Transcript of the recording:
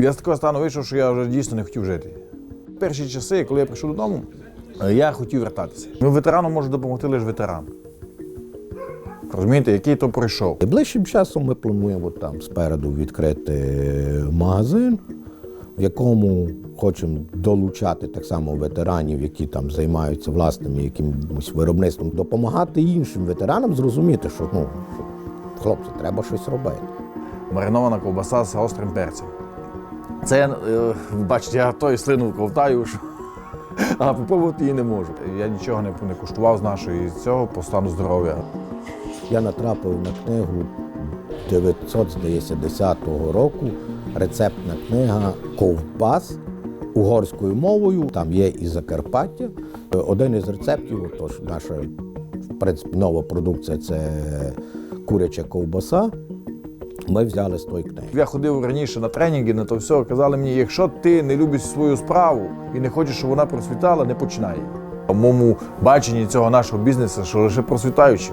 Я з такого стану вийшов, що я вже дійсно не хотів жити. Перші часи, коли я прийшов додому, е, я хотів вертатися. Ну, ветерану може допомогти лише ветеран. Розумієте, який то пройшов. Ближчим часом ми плануємо там спереду відкрити магазин, в якому хочемо долучати так само ветеранів, які там займаються власним якимось виробництвом, допомагати іншим ветеранам зрозуміти, що ну, хлопці, треба щось робити. Маринована ковбаса з гострим перцем. Це, е, бачите, я той слину ковтаю, що... а попробувати її не можу. Я нічого не, не куштував з нашої цього по стану здоров'я. Я натрапив на книгу 910 року. Рецептна книга Ковбас угорською мовою. Там є і Закарпаття. Один із рецептів, тож наша в принципі нова продукція це куряча ковбаса. Ми взяли з тої книги. Я ходив раніше на тренінги, на то все. Казали мені, якщо ти не любиш свою справу і не хочеш, щоб вона процвітала, не починай. У моєму баченні цього нашого бізнесу, що лише процвітаючи.